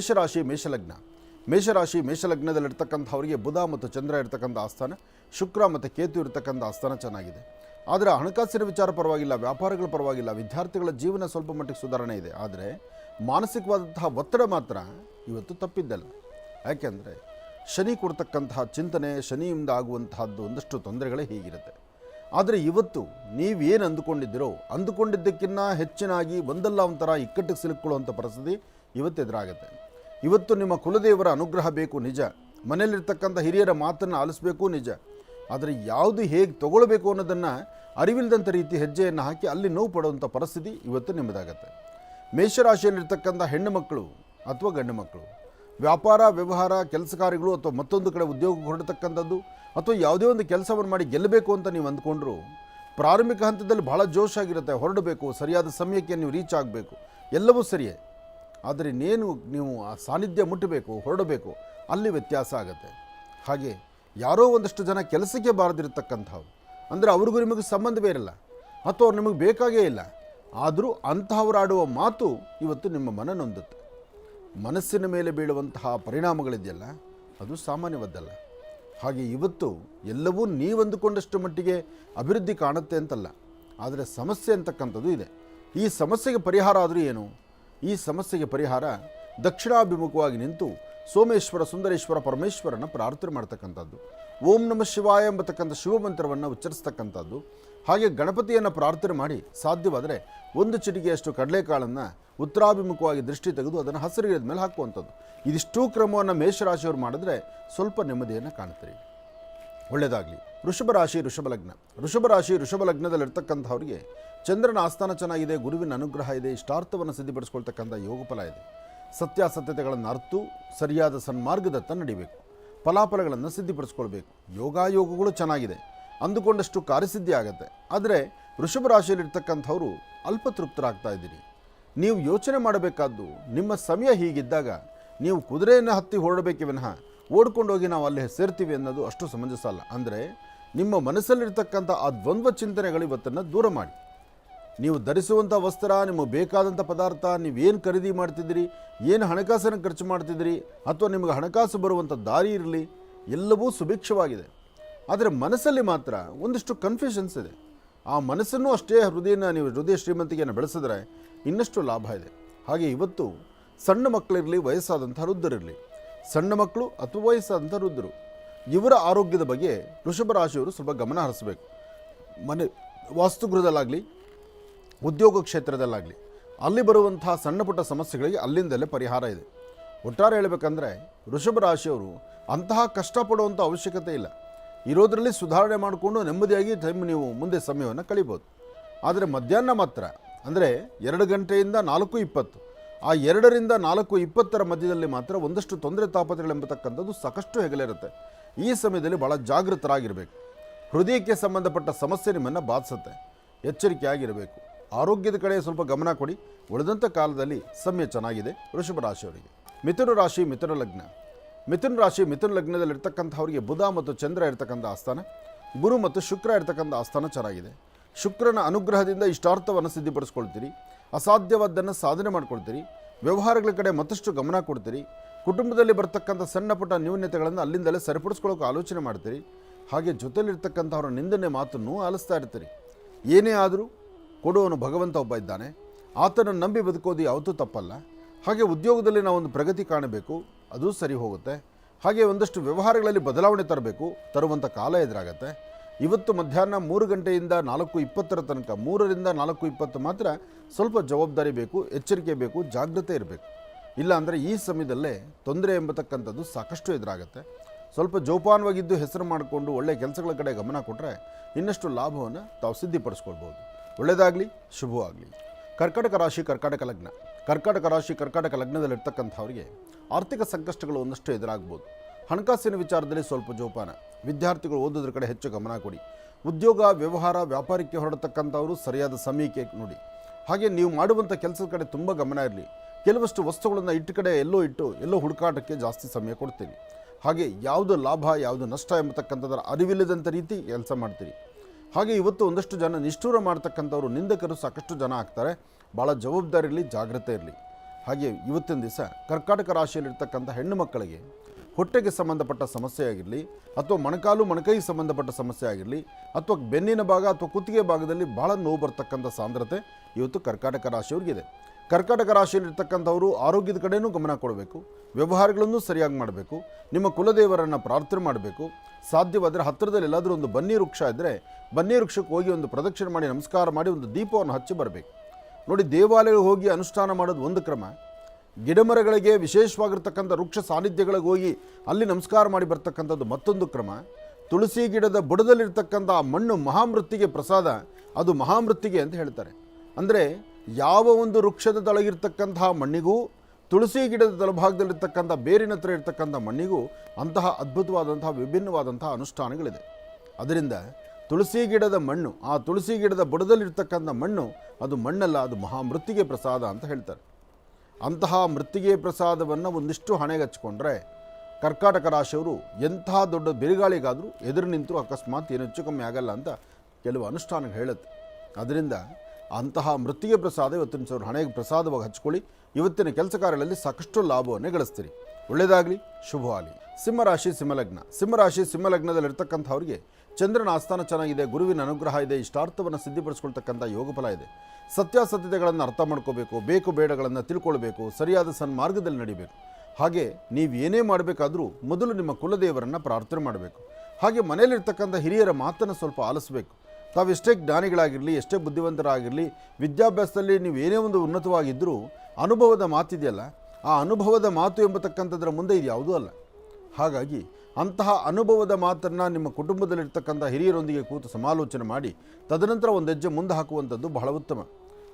ಮೇಷರಾಶಿ, ಮೇಷಲಗ್ನ. ಮೇಷರಾಶಿ, ಮೇಷಲಗ್ನದಲ್ಲಿರ್ತಕ್ಕಂಥವರಿಗೆ ಬುಧ ಮತ್ತು ಚಂದ್ರ ಇರ್ತಕ್ಕಂಥ ಆಸ್ಥಾನ, ಶುಕ್ರ ಮತ್ತು ಕೇತು ಇರ್ತಕ್ಕಂಥ ಆಸ್ಥಾನ ಚೆನ್ನಾಗಿದೆ. ಆದರೆ ಹಣಕಾಸಿನ ವಿಚಾರ ಪರವಾಗಿಲ್ಲ, ವ್ಯಾಪಾರಗಳ ಪರವಾಗಿಲ್ಲ, ವಿದ್ಯಾರ್ಥಿಗಳ ಜೀವನ ಸ್ವಲ್ಪ ಮಟ್ಟಿಗೆ ಸುಧಾರಣೆ ಇದೆ. ಆದರೆ ಮಾನಸಿಕವಾದಂತಹ ಒತ್ತಡ ಮಾತ್ರ ಇವತ್ತು ತಪ್ಪಿದ್ದಲ್ಲ. ಯಾಕೆಂದರೆ ಶನಿ ಕೊಡ್ತಕ್ಕಂತಹ ಚಿಂತನೆ, ಶನಿಯಿಂದ ಆಗುವಂತಹದ್ದು ಒಂದಷ್ಟು ತೊಂದರೆಗಳೇ ಹೀಗಿರುತ್ತೆ. ಆದರೆ ಇವತ್ತು ನೀವೇನು ಅಂದುಕೊಂಡಿದ್ದೀರೋ ಅಂದುಕೊಂಡಿದ್ದಕ್ಕಿಂತ ಹೆಚ್ಚಿನಾಗಿ ಒಂದಲ್ಲ ಒಂಥರ ಇಕ್ಕಟ್ಟಿಗೆ ಸಿಲುಕೊಳ್ಳುವಂಥ ಪರಿಸ್ಥಿತಿ ಇವತ್ತು ಎದುರಾಗುತ್ತೆ. ಇವತ್ತು ನಿಮ್ಮ ಕುಲದೇವರ ಅನುಗ್ರಹ ಬೇಕು, ನಿಜ. ಮನೆಯಲ್ಲಿರ್ತಕ್ಕಂಥ ಹಿರಿಯರ ಮಾತನ್ನು ಆಲಿಸಬೇಕು, ನಿಜ. ಆದರೆ ಯಾವುದು ಹೇಗೆ ತಗೊಳ್ಬೇಕು ಅನ್ನೋದನ್ನು ಅರಿವಿಲ್ಲದಂಥ ರೀತಿ ಹೆಜ್ಜೆಯನ್ನು ಹಾಕಿ ಅಲ್ಲಿ ನೋವು ಪಡುವಂಥ ಪರಿಸ್ಥಿತಿ ಇವತ್ತು ನಿಮ್ಮದಾಗತ್ತೆ. ಮೇಷರಾಶಿಯಲ್ಲಿರ್ತಕ್ಕಂಥ ಹೆಣ್ಣು ಮಕ್ಕಳು ಅಥವಾ ಗಂಡು ಮಕ್ಕಳು, ವ್ಯಾಪಾರ, ವ್ಯವಹಾರ, ಕೆಲಸ ಕಾರ್ಯಗಳು ಅಥವಾ ಮತ್ತೊಂದು ಕಡೆ ಉದ್ಯೋಗ ಹೊರಡತಕ್ಕಂಥದ್ದು ಅಥವಾ ಯಾವುದೇ ಒಂದು ಕೆಲಸವನ್ನು ಮಾಡಿ ಗೆಲ್ಲಬೇಕು ಅಂತ ನೀವು ಅಂದ್ಕೊಂಡ್ರು, ಪ್ರಾರಂಭಿಕ ಹಂತದಲ್ಲಿ ಬಹಳ ಜೋಶಾಗಿರುತ್ತೆ ಹೊರಡಬೇಕು, ಸರಿಯಾದ ಸಮಯಕ್ಕೆ ನೀವು ರೀಚ್ ಆಗಬೇಕು. ಎಲ್ಲವೂ ಸರಿಯೇ. ಆದರೆ ಇನ್ನೇನು ನೀವು ಆ ಸಾನ್ನಿಧ್ಯ ಮುಟ್ಟಬೇಕು, ಹೊರಡಬೇಕು, ಅಲ್ಲಿ ವ್ಯತ್ಯಾಸ ಆಗುತ್ತೆ. ಹಾಗೆ ಯಾರೋ ಒಂದಷ್ಟು ಜನ ಕೆಲಸಕ್ಕೆ ಬಾರದಿರತಕ್ಕಂಥವ್ರು. ಅಂದರೆ ಅವ್ರಿಗೂ ನಿಮಗೆ ಸಂಬಂಧವೇ ಇರಲ್ಲ. ಅಥವಾ ಅವ್ರು ನಿಮಗೆ ಬೇಕಾಗೇ ಇಲ್ಲ. ಆದರೂ ಅಂತಹವರಾಡುವ ಮಾತು ಇವತ್ತು ನಿಮ್ಮ ಮನ ನೊಂದುತ್ತೆ. ಮನಸ್ಸಿನ ಮೇಲೆ ಬೀಳುವಂತಹ ಪರಿಣಾಮಗಳಿದೆಯಲ್ಲ, ಅದು ಸಾಮಾನ್ಯವಾದ್ದಲ್ಲ. ಹಾಗೆ ಇವತ್ತು ಎಲ್ಲವೂ ನೀವಂದುಕೊಂಡಷ್ಟು ಮಟ್ಟಿಗೆ ಅಭಿವೃದ್ಧಿ ಕಾಣುತ್ತೆ ಅಂತಲ್ಲ. ಆದರೆ ಸಮಸ್ಯೆ ಅಂತಕ್ಕಂಥದ್ದು ಇದೆ. ಈ ಸಮಸ್ಯೆಗೆ ಪರಿಹಾರ ಆದರೂ ಏನು? ಈ ಸಮಸ್ಯೆಗೆ ಪರಿಹಾರ ದಕ್ಷಿಣಾಭಿಮುಖವಾಗಿ ನಿಂತು ಸೋಮೇಶ್ವರ ಸುಂದರೇಶ್ವರ ಪರಮೇಶ್ವರನ ಪ್ರಾರ್ಥನೆ ಮಾಡ್ತಕ್ಕಂಥದ್ದು. ಓಂ ನಮ ಶಿವಾಯ ಎಂಬತಕ್ಕಂಥ ಶಿವಮಂತ್ರವನ್ನು ಉಚ್ಚರಿಸ್ತಕ್ಕಂಥದ್ದು. ಹಾಗೆ ಗಣಪತಿಯನ್ನು ಪ್ರಾರ್ಥನೆ ಮಾಡಿ ಸಾಧ್ಯವಾದರೆ ಒಂದು ಚಿಟಿಕೆಯಷ್ಟು ಕಡಲೆಕಾಳನ್ನು ಉತ್ತರಾಭಿಮುಖವಾಗಿ ದೃಷ್ಟಿ ತೆಗೆದು ಅದನ್ನು ಹಸಿರಿಗಿದ ಮೇಲೆ ಹಾಕುವಂಥದ್ದು. ಇದಿಷ್ಟೂ ಕ್ರಮವನ್ನು ಮೇಷರಾಶಿಯವರು ಮಾಡಿದ್ರೆ ಸ್ವಲ್ಪ ನೆಮ್ಮದಿಯನ್ನು ಕಾಣ್ತೀರಿ ಒಳ್ಳೆಯದಾಗಲಿ. ವೃಷಭ ರಾಶಿ ಋಷಭ ಲಗ್ನ. ವೃಷಭ ರಾಶಿ, ವೃಷಭ ಲಗ್ನದಲ್ಲಿರ್ತಕ್ಕಂಥವ್ರಿಗೆ ಚಂದ್ರನ ಆಸ್ಥಾನ ಚೆನ್ನಾಗಿದೆ, ಗುರುವಿನ ಅನುಗ್ರಹ ಇದೆ, ಇಷ್ಟಾರ್ಥವನ್ನು ಸಿದ್ಧಿಪಡಿಸ್ಕೊಳ್ತಕ್ಕಂಥ ಯೋಗಫಲ ಇದೆ. ಸತ್ಯಾಸತ್ಯತೆಗಳನ್ನು ಅರ್ತು, ಸರಿಯಾದ ಸನ್ಮಾರ್ಗದತ್ತ ನಡಿಬೇಕು. ಫಲಾಫಲಗಳನ್ನು ಸಿದ್ಧಿಪಡಿಸ್ಕೊಳ್ಬೇಕು. ಯೋಗಾಯೋಗಗಳು ಚೆನ್ನಾಗಿದೆ. ಅಂದುಕೊಂಡಷ್ಟು ಕಾರ್ಯಸಿದ್ಧಿ ಆಗುತ್ತೆ. ಆದರೆ ವೃಷಭ ರಾಶಿಯಲ್ಲಿರ್ತಕ್ಕಂಥವ್ರು ಅಲ್ಪತೃಪ್ತರಾಗ್ತಾ ಇದ್ದೀರಿ. ನೀವು ಯೋಚನೆ ಮಾಡಬೇಕಾದ್ದು ನಿಮ್ಮ ಸಮಯ ಹೀಗಿದ್ದಾಗ ನೀವು ಕುದುರೆಯನ್ನು ಹತ್ತಿ ಹೊರಡಬೇಕೆ ವಿನಃ ಓಡ್ಕೊಂಡು ಹೋಗಿ ನಾವು ಅಲ್ಲಿ ಸೇರ್ತೀವಿ ಅನ್ನೋದು ಅಷ್ಟು ಸಮಂಜಸ ಅಲ್ಲ. ಅಂದರೆ ನಿಮ್ಮ ಮನಸ್ಸಲ್ಲಿರ್ತಕ್ಕಂಥ ಆ ದ್ವಂದ್ವ ಚಿಂತನೆಗಳು ಇವತ್ತನ್ನು ದೂರ ಮಾಡಿ. ನೀವು ಧರಿಸುವಂಥ ವಸ್ತ್ರ ನಿಮಗೆ ಬೇಕಾದಂಥ ಪದಾರ್ಥ ನೀವೇನು ಖರೀದಿ ಮಾಡ್ತಿದ್ದೀರಿ, ಏನು ಹಣಕಾಸನ್ನು ಖರ್ಚು ಮಾಡ್ತಿದ್ದೀರಿ, ಅಥವಾ ನಿಮಗೆ ಹಣಕಾಸು ಬರುವಂಥ ದಾರಿ ಇರಲಿ, ಎಲ್ಲವೂ ಸುಭಿಕ್ಷವಾಗಿದೆ. ಆದರೆ ಮನಸ್ಸಲ್ಲಿ ಮಾತ್ರ ಒಂದಿಷ್ಟು ಕನ್ಫ್ಯೂಷನ್ಸ್ ಇದೆ. ಆ ಮನಸ್ಸನ್ನು ಅಷ್ಟೇ ಹೃದಯನ, ನೀವು ಹೃದಯ ಶ್ರೀಮಂತಿಕೆಯನ್ನು ಬೆಳೆಸಿದ್ರೆ ಇನ್ನಷ್ಟು ಲಾಭ ಇದೆ. ಹಾಗೆ ಇವತ್ತು ಸಣ್ಣ ಮಕ್ಕಳಿರಲಿ ವಯಸ್ಸಾದಂಥ ವೃದ್ಧರಿರಲಿ ಸಣ್ಣ ಮಕ್ಕಳು ಅಥವಾ ವಯಸ್ಸಾದಂಥ ವೃದ್ಧರು ಇವರ ಆರೋಗ್ಯದ ಬಗ್ಗೆ ವೃಷಭ ರಾಶಿಯವರು ಸ್ವಲ್ಪ ಗಮನ ಹರಿಸಬೇಕು. ಮನೆ, ವಾಸ್ತುಗೃಹದಲ್ಲಾಗಲಿ, ಉದ್ಯೋಗ ಕ್ಷೇತ್ರದಲ್ಲಾಗಲಿ, ಅಲ್ಲಿ ಬರುವಂತಹ ಸಣ್ಣ ಪುಟ್ಟ ಸಮಸ್ಯೆಗಳಿಗೆ ಅಲ್ಲಿಂದಲೇ ಪರಿಹಾರ ಇದೆ. ಒಟ್ಟಾರೆ ಹೇಳಬೇಕಂದ್ರೆ ವೃಷಭ ರಾಶಿಯವರು ಅಂತಹ ಕಷ್ಟಪಡುವಂಥ ಅವಶ್ಯಕತೆ ಇಲ್ಲ. ಇರೋದರಲ್ಲಿ ಸುಧಾರಣೆ ಮಾಡಿಕೊಂಡು ನೆಮ್ಮದಿಯಾಗಿ ಟೈಮ್ ನೀವು ಮುಂದೆ ಸಮಯವನ್ನು ಕಳಿಬೋದು. ಆದರೆ ಮಧ್ಯಾಹ್ನ ಮಾತ್ರ, ಅಂದರೆ ಎರಡು ಗಂಟೆಯಿಂದ ನಾಲ್ಕು ಇಪ್ಪತ್ತು ಆ ಎರಡರಿಂದ ನಾಲ್ಕು ಇಪ್ಪತ್ತರ ಮಧ್ಯದಲ್ಲಿ ಮಾತ್ರ ಒಂದಷ್ಟು ತೊಂದರೆ ತಾಪತ್ರೆಗಳೆಂಬತಕ್ಕಂಥದ್ದು ಸಾಕಷ್ಟು ಹೆಗಲಿರುತ್ತೆ. ಈ ಸಮಯದಲ್ಲಿ ಭಾಳ ಜಾಗೃತರಾಗಿರಬೇಕು. ಹೃದಯಕ್ಕೆ ಸಂಬಂಧಪಟ್ಟ ಸಮಸ್ಯೆ ನಿಮ್ಮನ್ನು ಬಾಧಿಸುತ್ತೆ. ಎಚ್ಚರಿಕೆಯಾಗಿರಬೇಕು. ಆರೋಗ್ಯದ ಕಡೆ ಸ್ವಲ್ಪ ಗಮನ ಕೊಡಿ. ಉಳಿದಂಥ ಕಾಲದಲ್ಲಿ ಸಮಯ ಚೆನ್ನಾಗಿದೆ. ವೃಷಭ ರಾಶಿಯವರಿಗೆ. ಮಿಥುನ ರಾಶಿ, ಮಿಥುನ ಲಗ್ನ. ಮಿಥುನ ರಾಶಿ, ಮಿಥುನ ಲಗ್ನದಲ್ಲಿರ್ತಕ್ಕಂಥವರಿಗೆ ಬುಧ ಮತ್ತು ಚಂದ್ರ ಇರ್ತಕ್ಕಂಥ ಆಸ್ಥಾನ. ಗುರು ಮತ್ತು ಶುಕ್ರ ಇರ್ತಕ್ಕಂಥ ಆಸ್ಥಾನ ಚೆನ್ನಾಗಿದೆ. ಶುಕ್ರನ ಅನುಗ್ರಹದಿಂದ ಇಷ್ಟಾರ್ಥವನ್ನು ಸಿದ್ಧಿಪಡಿಸ್ಕೊಳ್ತೀರಿ. ಅಸಾಧ್ಯವಾದ್ದನ್ನು ಸಾಧನೆ ಮಾಡ್ಕೊಳ್ತೀರಿ. ವ್ಯವಹಾರಗಳ ಕಡೆ ಮತ್ತಷ್ಟು ಗಮನ ಕೊಡ್ತೀರಿ. ಕುಟುಂಬದಲ್ಲಿ ಬರ್ತಕ್ಕಂಥ ಸಣ್ಣ ಪುಟ್ಟ ನ್ಯೂನ್ಯತೆಗಳನ್ನು ಅಲ್ಲಿಂದಲೇ ಸರಿಪಡಿಸ್ಕೊಳ್ಳೋಕೆ ಆಲೋಚನೆ ಮಾಡ್ತೀರಿ. ಹಾಗೆ ಜೊತೆಲಿರ್ತಕ್ಕಂಥವ್ರ ನಿಂದನೆ ಮಾತನ್ನು ಆಲಿಸ್ತಾ ಇರ್ತೀರಿ. ಏನೇ ಆದರೂ ಕೊಡುವನು ಭಗವಂತ ಒಬ್ಬ ಇದ್ದಾನೆ. ಆತನನ್ನು ನಂಬಿ ಬದುಕೋದು ಯಾವತ್ತೂ ತಪ್ಪಲ್ಲ. ಹಾಗೆ ಉದ್ಯೋಗದಲ್ಲಿ ನಾವೊಂದು ಪ್ರಗತಿ ಕಾಣಬೇಕು, ಅದು ಸರಿ ಹೋಗುತ್ತೆ. ಹಾಗೆ ಒಂದಷ್ಟು ವ್ಯವಹಾರಗಳಲ್ಲಿ ಬದಲಾವಣೆ ತರಬೇಕು, ತರುವಂಥ ಕಾಲ ಎದುರಾಗತ್ತೆ. ಇವತ್ತು ಮಧ್ಯಾಹ್ನ ಮೂರು ಗಂಟೆಯಿಂದ ನಾಲ್ಕು ಇಪ್ಪತ್ತರ ತನಕ, ಮೂರರಿಂದ ನಾಲ್ಕು ಇಪ್ಪತ್ತು ಮಾತ್ರ ಸ್ವಲ್ಪ ಜವಾಬ್ದಾರಿ ಬೇಕು, ಎಚ್ಚರಿಕೆ ಬೇಕು, ಜಾಗ್ರತೆ ಇರಬೇಕು. ಇಲ್ಲ ಅಂದರೆ ಈ ಸಮಯದಲ್ಲೇ ತೊಂದರೆ ಎಂಬತಕ್ಕಂಥದ್ದು ಸಾಕಷ್ಟು ಎದುರಾಗುತ್ತೆ. ಸ್ವಲ್ಪ ಜೋಪಾನವಾಗಿದ್ದು ಹೆಸರು ಮಾಡಿಕೊಂಡು ಒಳ್ಳೆಯ ಕೆಲಸಗಳ ಕಡೆ ಗಮನ ಕೊಟ್ಟರೆ ಇನ್ನಷ್ಟು ಲಾಭವನ್ನು ತಾವು ಸಿದ್ಧಿಪಡಿಸ್ಕೊಳ್ಬೋದು ಒಳ್ಳೆಯದಾಗಲಿ ಶುಭವಾಗಲಿ. ಕರ್ಕಾಟಕ ರಾಶಿ, ಕರ್ಕಾಟಕ ಲಗ್ನ. ಕರ್ಕಾಟಕ ರಾಶಿ, ಕರ್ಕಾಟಕ ಲಗ್ನದಲ್ಲಿರ್ತಕ್ಕಂಥವ್ರಿಗೆ ಆರ್ಥಿಕ ಸಂಕಷ್ಟಗಳು ಒಂದಷ್ಟು ಎದುರಾಗ್ಬೋದು. ಹಣಕಾಸಿನ ವಿಚಾರದಲ್ಲಿ ಸ್ವಲ್ಪ ಜೋಪಾನ. ವಿದ್ಯಾರ್ಥಿಗಳು ಓದೋದ್ರ ಕಡೆ ಹೆಚ್ಚು ಗಮನ ಕೊಡಿ. ಉದ್ಯೋಗ, ವ್ಯವಹಾರ, ವ್ಯಾಪಾರಕ್ಕೆ ಹೊರಡತಕ್ಕಂಥವರು ಸರಿಯಾದ ಸಮಯಕ್ಕೆ ನೋಡಿ. ಹಾಗೆ ನೀವು ಮಾಡುವಂಥ ಕೆಲಸದ ಕಡೆ ತುಂಬ ಗಮನ ಇರಲಿ. ಕೆಲವಷ್ಟು ವಸ್ತುಗಳನ್ನು ಇಟ್ಟು ಕಡೆ ಎಲ್ಲೋ ಇಟ್ಟು, ಎಲ್ಲೋ ಹುಡುಕಾಟಕ್ಕೆ ಜಾಸ್ತಿ ಸಮಯ ಕೊಡ್ತೀವಿ ಹಾಗೆ ಯಾವುದು ಲಾಭ, ಯಾವುದು ನಷ್ಟ ಎಂಬತಕ್ಕಂಥದ್ದರ ಅರಿವಿಲ್ಲದಂಥ ರೀತಿ ಕೆಲಸ ಮಾಡ್ತೀರಿ. ಹಾಗೆ ಇವತ್ತು ಒಂದಷ್ಟು ಜನ ನಿಷ್ಠೂರ ಮಾಡ್ತಕ್ಕಂಥವ್ರು ನಿಂದಕರು ಸಾಕಷ್ಟು ಜನ ಆಗ್ತಾರೆ. ಭಾಳ ಜವಾಬ್ದಾರಿ ಇರಲಿ ಜಾಗ್ರತೆ ಇರಲಿ. ಹಾಗೆ ಇವತ್ತಿನ ದಿವಸ ಕರ್ಕಾಟಕ ರಾಶಿಯಲ್ಲಿರ್ತಕ್ಕಂಥ ಹೆಣ್ಣು ಮಕ್ಕಳಿಗೆ ಹೊಟ್ಟೆಗೆ ಸಂಬಂಧಪಟ್ಟ ಸಮಸ್ಯೆ ಆಗಿರಲಿ, ಅಥವಾ ಮೊಣಕಾಲು ಮೊಣಕೈಗೆ ಸಂಬಂಧಪಟ್ಟ ಸಮಸ್ಯೆ ಆಗಿರಲಿ, ಅಥವಾ ಬೆನ್ನಿನ ಭಾಗ ಅಥವಾ ಕುತ್ತಿಗೆ ಭಾಗದಲ್ಲಿ ಭಾಳ ನೋವು ಬರ್ತಕ್ಕಂಥ ಸಾಂದ್ರತೆ ಇವತ್ತು ಕರ್ಕಾಟಕ ರಾಶಿಯವ್ರಿಗಿದೆ. ಕರ್ಕಾಟಕ ರಾಶಿಯಲ್ಲಿರ್ತಕ್ಕಂಥವರು ಆರೋಗ್ಯದ ಕಡೆಯೂ ಗಮನ ಕೊಡಬೇಕು, ವ್ಯವಹಾರಗಳನ್ನು ಸರಿಯಾಗಿ ಮಾಡಬೇಕು, ನಿಮ್ಮ ಕುಲದೇವರನ್ನು ಪ್ರಾರ್ಥನೆ ಮಾಡಬೇಕು. ಸಾಧ್ಯವಾದರೆ ಹತ್ತಿರದಲ್ಲಿ ಎಲ್ಲಾದರೂ ಒಂದು ಬನ್ನಿ ವೃಕ್ಷ ಇದ್ದರೆ ಬನ್ನಿ ವೃಕ್ಷಕ್ಕೆ ಹೋಗಿ ಒಂದು ಪ್ರದಕ್ಷಿಣೆ ಮಾಡಿ, ನಮಸ್ಕಾರ ಮಾಡಿ ಒಂದು ದೀಪವನ್ನು ಹಚ್ಚಿ ಬರಬೇಕು. ನೋಡಿ ದೇವಾಲಯಗಳಿಗೆ ಹೋಗಿ ಅನುಷ್ಠಾನ ಮಾಡೋದು ಒಂದು ಕ್ರಮ. ಗಿಡಮರಗಳಿಗೆ ವಿಶೇಷವಾಗಿರ್ತಕ್ಕಂಥ ವೃಕ್ಷ ಸಾನ್ನಿಧ್ಯಗಳಿಗೆ ಹೋಗಿ ಅಲ್ಲಿ ನಮಸ್ಕಾರ ಮಾಡಿ ಬರ್ತಕ್ಕಂಥದ್ದು ಮತ್ತೊಂದು ಕ್ರಮ. ತುಳಸಿ ಗಿಡದ ಬುಡದಲ್ಲಿರ್ತಕ್ಕಂಥ ಆ ಮಣ್ಣು ಮಹಾಮೃತ್ತಿಗೆ ಪ್ರಸಾದ, ಅದು ಮಹಾಮೃತ್ತಿಗೆ ಅಂತ ಹೇಳ್ತಾರೆ. ಅಂದರೆ ಯಾವ ಒಂದು ವೃಕ್ಷದ ತಳಗಿರ್ತಕ್ಕಂತಹ ಮಣ್ಣಿಗೂ, ತುಳಸಿ ಗಿಡದ ತಳಭಾಗದಲ್ಲಿರ್ತಕ್ಕಂಥ ಬೇರಿನ ಹತ್ರ ಇರ್ತಕ್ಕಂಥ ಮಣ್ಣಿಗೂ ಅಂತಹ ಅದ್ಭುತವಾದಂತಹ ವಿಭಿನ್ನವಾದಂತಹ ಅನುಷ್ಠಾನಗಳಿದೆ. ಅದರಿಂದ ತುಳಸಿ ಗಿಡದ ಮಣ್ಣು, ಆ ತುಳಸಿ ಗಿಡದ ಬುಡದಲ್ಲಿರ್ತಕ್ಕಂಥ ಮಣ್ಣು, ಅದು ಮಣ್ಣಲ್ಲ, ಅದು ಮಹಾಮೃತ್ತಿಗೆ ಪ್ರಸಾದ ಅಂತ ಹೇಳ್ತಾರೆ. ಅಂತಹ ಮೃತ್ತಿಗೆ ಪ್ರಸಾದವನ್ನು ಒಂದಿಷ್ಟು ಹಣೆಗೆ ಹಚ್ಕೊಂಡ್ರೆ ಕರ್ಕಾಟಕ ರಾಶಿಯವರು ಎಂತಹ ದೊಡ್ಡ ಬಿರುಗಾಳಿಗಾದರೂ ಎದುರು ನಿಂತರೂ ಅಕಸ್ಮಾತ್ ಏನು ಹೆಚ್ಚು ಕಮ್ಮಿ ಆಗಲ್ಲ ಅಂತ ಕೆಲವು ಅನುಷ್ಠಾನಗಳು ಹೇಳುತ್ತೆ. ಅದರಿಂದ ಅಂತಹ ಮೃತ್ತಿಗೆ ಪ್ರಸಾದ ಇವತ್ತಿನ ಸಾವಿರ ಹಣೆಗೆ ಪ್ರಸಾದವಾಗಿ ಹಚ್ಕೊಳ್ಳಿ. ಇವತ್ತಿನ ಕೆಲಸ ಕಾರ್ಯಗಳಲ್ಲಿ ಸಾಕಷ್ಟು ಲಾಭವನ್ನು ಗಳಿಸ್ತೀರಿ. ಒಳ್ಳೆಯದಾಗಲಿ ಶುಭವಾಗಲಿ. ಸಿಂಹರಾಶಿ, ಸಿಂಹಲಗ್ನ. ಸಿಂಹರಾಶಿ, ಸಿಂಹಲಗ್ನದಲ್ಲಿರ್ತಕ್ಕಂಥವ್ರಿಗೆ ಚಂದ್ರನ ಆಸ್ಥಾನ ಚೆನ್ನಾಗಿದೆ, ಗುರುವಿನ ಅನುಗ್ರಹ ಇದೆ, ಇಷ್ಟಾರ್ಥವನ್ನು ಸಿದ್ಧಿಪಡಿಸ್ಕೊಳ್ತಕ್ಕಂಥ ಯೋಗಫಲ ಇದೆ. ಸತ್ಯಾಸತ್ಯತೆಗಳನ್ನು ಅರ್ಥ ಮಾಡ್ಕೋಬೇಕು, ಬೇಕು ಬೇಡಗಳನ್ನು ತಿಳ್ಕೊಳ್ಬೇಕು, ಸರಿಯಾದ ಸನ್ಮಾರ್ಗದಲ್ಲಿ ನಡಿಬೇಕು. ಹಾಗೆ ನೀವು ಏನೇ ಮಾಡಬೇಕಾದರೂ ಮೊದಲು ನಿಮ್ಮ ಕುಲದೇವರನ್ನು ಪ್ರಾರ್ಥನೆ ಮಾಡಬೇಕು. ಹಾಗೆ ಮನೆಯಲ್ಲಿರ್ತಕ್ಕಂಥ ಹಿರಿಯರ ಮಾತನ್ನು ಸ್ವಲ್ಪ ಆಲಿಸಬೇಕು. ತಾವೆಷ್ಟೇ ಜ್ಞಾನಿಗಳಾಗಿರಲಿ, ಎಷ್ಟೇ ಬುದ್ಧಿವಂತರಾಗಿರಲಿ, ವಿದ್ಯಾಭ್ಯಾಸದಲ್ಲಿ ನೀವು ಏನೇ ಒಂದು ಉನ್ನತವಾಗಿದ್ದರೂ ಅನುಭವದ ಮಾತಿದೆಯಲ್ಲ ಆ ಅನುಭವದ ಮಾತು ಎಂಬತಕ್ಕಂಥದ್ರ ಮುಂದೆ ಇದು ಯಾವುದೂ ಅಲ್ಲ. ಹಾಗಾಗಿ ಅಂತಹ ಅನುಭವದ ಮಾತನ್ನು ನಿಮ್ಮ ಕುಟುಂಬದಲ್ಲಿರ್ತಕ್ಕಂಥ ಹಿರಿಯರೊಂದಿಗೆ ಕೂತು ಸಮಾಲೋಚನೆ ಮಾಡಿ ತದನಂತರ ಒಂದು ಹೆಜ್ಜೆ ಮುಂದೆ ಹಾಕುವಂಥದ್ದು ಬಹಳ ಉತ್ತಮ.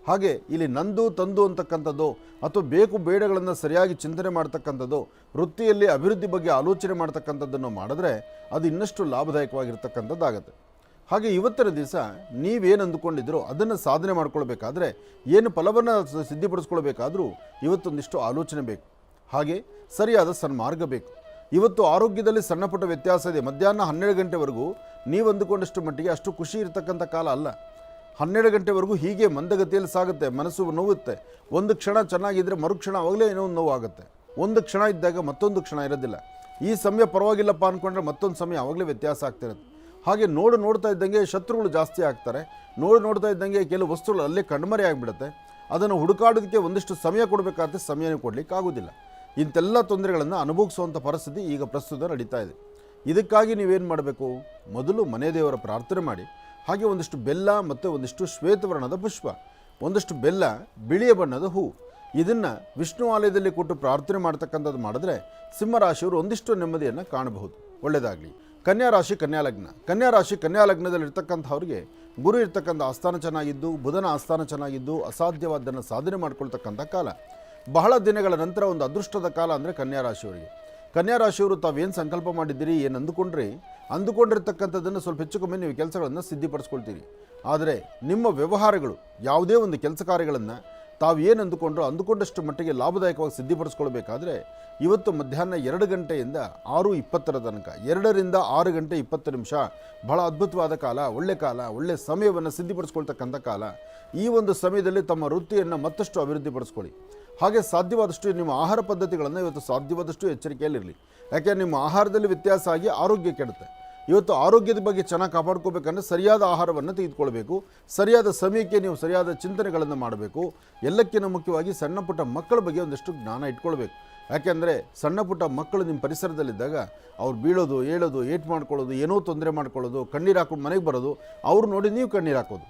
ಹಾಗೆ ಇಲ್ಲಿ ನಂದು, ತಂದು ಅಂತಕ್ಕಂಥದ್ದು ಅಥವಾ ಬೇಕು ಬೇಡಗಳನ್ನು ಸರಿಯಾಗಿ ಚಿಂತನೆ ಮಾಡ್ತಕ್ಕಂಥದ್ದು, ವೃತ್ತಿಯಲ್ಲಿ ಅಭಿವೃದ್ಧಿ ಬಗ್ಗೆ ಆಲೋಚನೆ ಮಾಡ್ತಕ್ಕಂಥದ್ದನ್ನು ಮಾಡಿದ್ರೆ ಅದು ಇನ್ನಷ್ಟು ಲಾಭದಾಯಕವಾಗಿರ್ತಕ್ಕಂಥದ್ದಾಗತ್ತೆ. ಹಾಗೆ ಇವತ್ತಿನ ದಿವಸ ನೀವೇನು ಅಂದುಕೊಂಡಿದ್ರೋ ಅದನ್ನು ಸಾಧನೆ ಮಾಡ್ಕೊಳ್ಬೇಕಾದ್ರೆ ಏನು ಫಲವನ್ನು ಸಿದ್ಧಿಪಡಿಸ್ಕೊಳ್ಬೇಕಾದ್ರೂ ಇವತ್ತೊಂದಿಷ್ಟು ಆಲೋಚನೆ ಬೇಕು. ಹಾಗೆ ಸರಿಯಾದ ಸನ್ಮಾರ್ಗ ಬೇಕು. ಇವತ್ತು ಆರೋಗ್ಯದಲ್ಲಿ ಸಣ್ಣಪುಟ್ಟ ವ್ಯತ್ಯಾಸ ಇದೆ. ಮಧ್ಯಾಹ್ನ ಹನ್ನೆರಡು ಗಂಟೆವರೆಗೂ ನೀವು ಅಂದುಕೊಂಡಷ್ಟು ಮಟ್ಟಿಗೆ ಅಷ್ಟು ಖುಷಿ ಇರತಕ್ಕಂಥ ಕಾಲ ಅಲ್ಲ. ಹನ್ನೆರಡು ಗಂಟೆವರೆಗೂ ಹೀಗೆ ಮಂದಗತಿಯಲ್ಲಿ ಸಾಗುತ್ತೆ, ಮನಸ್ಸು ನೋವುತ್ತೆ. ಒಂದು ಕ್ಷಣ ಚೆನ್ನಾಗಿದ್ದರೆ ಮರುಕ್ಷಣ ಅವಾಗಲೇ ಏನೋ ಒಂದು ನೋವಾಗುತ್ತೆ. ಒಂದು ಕ್ಷಣ ಇದ್ದಾಗ ಮತ್ತೊಂದು ಕ್ಷಣ ಇರೋದಿಲ್ಲ. ಈ ಸಮಯ ಪರವಾಗಿಲ್ಲಪ್ಪ ಅಂದ್ಕೊಂಡ್ರೆ ಮತ್ತೊಂದು ಸಮಯ ಆವಾಗಲೇ ವ್ಯತ್ಯಾಸ ಆಗ್ತಿರುತ್ತೆ. ಹಾಗೆ ನೋಡು ನೋಡ್ತಾ ಇದ್ದಂಗೆ ಶತ್ರುಗಳು ಜಾಸ್ತಿ ಆಗ್ತಾರೆ. ನೋಡು ನೋಡ್ತಾ ಇದ್ದಂಗೆ ಕೆಲವು ವಸ್ತುಗಳು ಅಲ್ಲೇ ಕಣ್ಮರೆ ಆಗಿಬಿಡುತ್ತೆ. ಅದನ್ನು ಹುಡುಕಾಡೋದಕ್ಕೆ ಒಂದಿಷ್ಟು ಸಮಯ ಕೊಡಬೇಕಾದ್ರೆ ಸಮಯನೂ ಕೊಡಲಿಕ್ಕೆ ಆಗೋದಿಲ್ಲ ಇಂತೆಲ್ಲ ತೊಂದರೆಗಳನ್ನು ಅನುಭವಿಸುವಂಥ ಪರಿಸ್ಥಿತಿ ಈಗ ಪ್ರಸ್ತುತ ನಡೀತಾ ಇದೆ. ಇದಕ್ಕಾಗಿ ನೀವೇನು ಮಾಡಬೇಕು? ಮೊದಲು ಮನೆ ದೇವರ ಪ್ರಾರ್ಥನೆ ಮಾಡಿ. ಹಾಗೆ ಒಂದಿಷ್ಟು ಬೆಲ್ಲ ಮತ್ತು ಒಂದಿಷ್ಟು ಶ್ವೇತವರ್ಣದ ಪುಷ್ಪ. ಒಂದಿಷ್ಟು ಬೆಲ್ಲ, ಬಿಳಿಯ ಬಣ್ಣದ ಹೂ. ಇದನ್ನು ವಿಷ್ಣು ಆಲಯದಲ್ಲಿ ಕೊಟ್ಟು ಪ್ರಾರ್ಥನೆ ಮಾಡ್ತಕ್ಕಂಥದ್ದು ಮಾಡಿದ್ರೆ ಸಿಂಹರಾಶಿಯವರು ಒಂದಿಷ್ಟು ನೆಮ್ಮದಿಯನ್ನು ಕಾಣಬಹುದು. ಒಳ್ಳೆಯದಾಗಲಿ. ಕನ್ಯಾ ರಾಶಿ, ಕನ್ಯಾ ಲಗ್ನ. ಕನ್ಯಾ ರಾಶಿ, ಕನ್ಯಾ ಲಗ್ನದಲ್ಲಿ ಇರ್ತಕ್ಕಂಥವ್ರಿಗೆ ಗುರು ಇರ್ತಕ್ಕಂಥ ಆಸ್ಥಾನ ಚೆನ್ನಾಗಿದ್ದು, ಬುಧನ ಆಸ್ಥಾನ ಚೆನ್ನಾಗಿದ್ದು ಅಸಾಧ್ಯವಾದ್ದನ್ನು ಸಾಧನೆ ಮಾಡ್ಕೊಳ್ತಕ್ಕಂಥ ಕಾಲ. ಬಹಳ ದಿನಗಳ ನಂತರ ಒಂದು ಅದೃಷ್ಟದ ಕಾಲ ಅಂದರೆ ಕನ್ಯಾ ರಾಶಿಯವರಿಗೆ. ಕನ್ಯಾ ರಾಶಿಯವರು ತಾವೇನು ಸಂಕಲ್ಪ ಮಾಡಿದ್ದೀರಿ, ಏನು ಅಂದುಕೊಂಡ್ರಿ? ಅಂದುಕೊಂಡಿರ್ತಕ್ಕಂಥದ್ದನ್ನು ಸ್ವಲ್ಪ ಹೆಚ್ಚು ಕಮ್ಮಿ ನೀವು ಕೆಲಸಗಳನ್ನು ಸಿದ್ಧಿಪಡಿಸ್ಕೊಳ್ತೀರಿ. ಆದರೆ ನಿಮ್ಮ ವ್ಯವಹಾರಗಳು ಯಾವುದೇ ಒಂದು ಕೆಲಸ ಕಾರ್ಯಗಳನ್ನು ತಾವು ಏನು ಅಂದುಕೊಂಡ್ರು ಅಂದುಕೊಂಡಷ್ಟು ಮಟ್ಟಿಗೆ ಲಾಭದಾಯಕವಾಗಿ ಸಿದ್ಧಿಪಡಿಸ್ಕೊಳ್ಬೇಕಾದ್ರೆ ಇವತ್ತು ಮಧ್ಯಾಹ್ನ ಎರಡು ಗಂಟೆಯಿಂದ ಆರು ಇಪ್ಪತ್ತರ ತನಕ, ಎರಡರಿಂದ ಆರು ಗಂಟೆ ಇಪ್ಪತ್ತು ನಿಮಿಷ ಬಹಳ ಅದ್ಭುತವಾದ ಕಾಲ, ಒಳ್ಳೆ ಕಾಲ, ಒಳ್ಳೆ ಸಮಯವನ್ನು ಸಿದ್ಧಿಪಡಿಸ್ಕೊಳ್ತಕ್ಕಂಥ ಕಾಲ. ಈ ಒಂದು ಸಮಯದಲ್ಲಿ ತಮ್ಮ ವೃತ್ತಿಯನ್ನು ಮತ್ತಷ್ಟು ಅಭಿವೃದ್ಧಿಪಡಿಸ್ಕೊಳ್ಳಿ ಹಾಗೆ ಸಾಧ್ಯವಾದಷ್ಟು ನಿಮ್ಮ ಆಹಾರ ಪದ್ಧತಿಗಳನ್ನು ಇವತ್ತು ಸಾಧ್ಯವಾದಷ್ಟು ಎಚ್ಚರಿಕೆಯಲ್ಲಿರಲಿ. ಯಾಕೆ, ನಿಮ್ಮ ಆಹಾರದಲ್ಲಿ ವ್ಯತ್ಯಾಸ ಆಗಿ ಆರೋಗ್ಯ ಕೆಡುತ್ತೆ. ಇವತ್ತು ಆರೋಗ್ಯದ ಬಗ್ಗೆ ಚೆನ್ನಾಗಿ ಕಾಪಾಡ್ಕೋಬೇಕಂದ್ರೆ ಸರಿಯಾದ ಆಹಾರವನ್ನು ತೆಗೆದುಕೊಳ್ಬೇಕು. ಸರಿಯಾದ ಸಮಯಕ್ಕೆ ನೀವು ಸರಿಯಾದ ಚಿಂತನೆಗಳನ್ನು ಮಾಡಬೇಕು. ಎಲ್ಲಕ್ಕಿಂತ ಮುಖ್ಯವಾಗಿ ಸಣ್ಣ ಪುಟ್ಟ ಮಕ್ಕಳ ಬಗ್ಗೆ ಒಂದಷ್ಟು ಜ್ಞಾನ ಇಟ್ಕೊಳ್ಬೇಕು. ಯಾಕೆಂದರೆ ಸಣ್ಣ ಪುಟ್ಟ ಮಕ್ಕಳು ನಿಮ್ಮ ಪರಿಸರದಲ್ಲಿದ್ದಾಗ ಅವ್ರು ಬೀಳೋದು, ಏಳೋದು, ಏಟ್ ಮಾಡ್ಕೊಳ್ಳೋದು, ಏನೋ ತೊಂದರೆ ಮಾಡ್ಕೊಳ್ಳೋದು, ಕಣ್ಣೀರು ಹಾಕೊಂಡು ಮನೆಗೆ ಬರೋದು, ಅವ್ರು ನೋಡಿ ನೀವು ಕಣ್ಣೀರು ಹಾಕೋದು.